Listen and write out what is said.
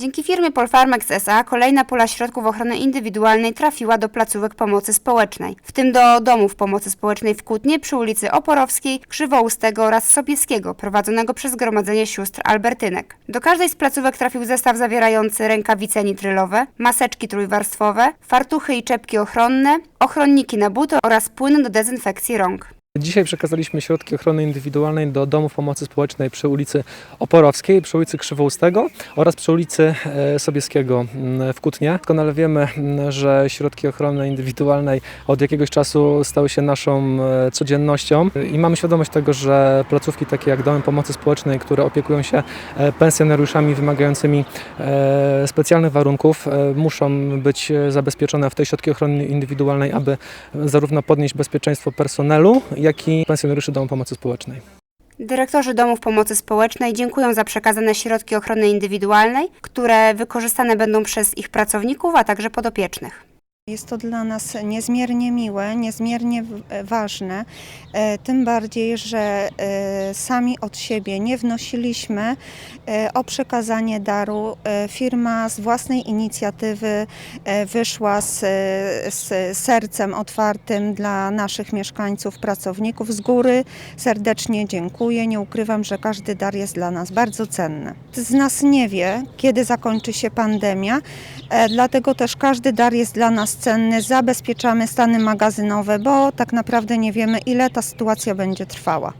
Dzięki firmie Polfarmex SA kolejna pula środków ochrony indywidualnej trafiła do placówek pomocy społecznej, w tym do domów pomocy społecznej w Kutnie przy ulicy Oporowskiej, Krzywoustego oraz Sobieskiego, prowadzonego przez Zgromadzenie Sióstr Albertynek. Do każdej z placówek trafił zestaw zawierający rękawice nitrylowe, maseczki trójwarstwowe, fartuchy i czepki ochronne, ochronniki na buty oraz płyn do dezynfekcji rąk. Dzisiaj przekazaliśmy środki ochrony indywidualnej do domów pomocy społecznej przy ulicy Oporowskiej, przy ulicy Krzywoustego oraz przy ulicy e, Sobieskiego mm, w Kutnie. Doskonale wiemy, mm, że środki ochrony indywidualnej od jakiegoś czasu stały się naszą e, codziennością i mamy świadomość tego, że placówki takie jak domy pomocy społecznej, które opiekują się e, pensjonariuszami wymagającymi specjalnych warunków, muszą być zabezpieczone w tej środki ochrony indywidualnej, aby zarówno podnieść bezpieczeństwo personelu, jak i pensjonariuszy domu pomocy społecznej. Dyrektorzy domów pomocy społecznej dziękują za przekazane środki ochrony indywidualnej, które wykorzystane będą przez ich pracowników, a także podopiecznych. Jest to dla nas niezmiernie miłe, niezmiernie w- ważne, e, tym bardziej, że e, sami od siebie nie wnosiliśmy e, o przekazanie daru. E, Firma z własnej inicjatywy e, wyszła z, e, z sercem otwartym dla naszych mieszkańców, pracowników. Z góry serdecznie dziękuję. Nie ukrywam, że każdy dar jest dla nas bardzo cenny. Z nas nie wie, kiedy zakończy się pandemia, E, Dlatego też każdy dar jest dla nas cenny. Zabezpieczamy stany magazynowe, bo tak naprawdę nie wiemy, ile ta sytuacja będzie trwała.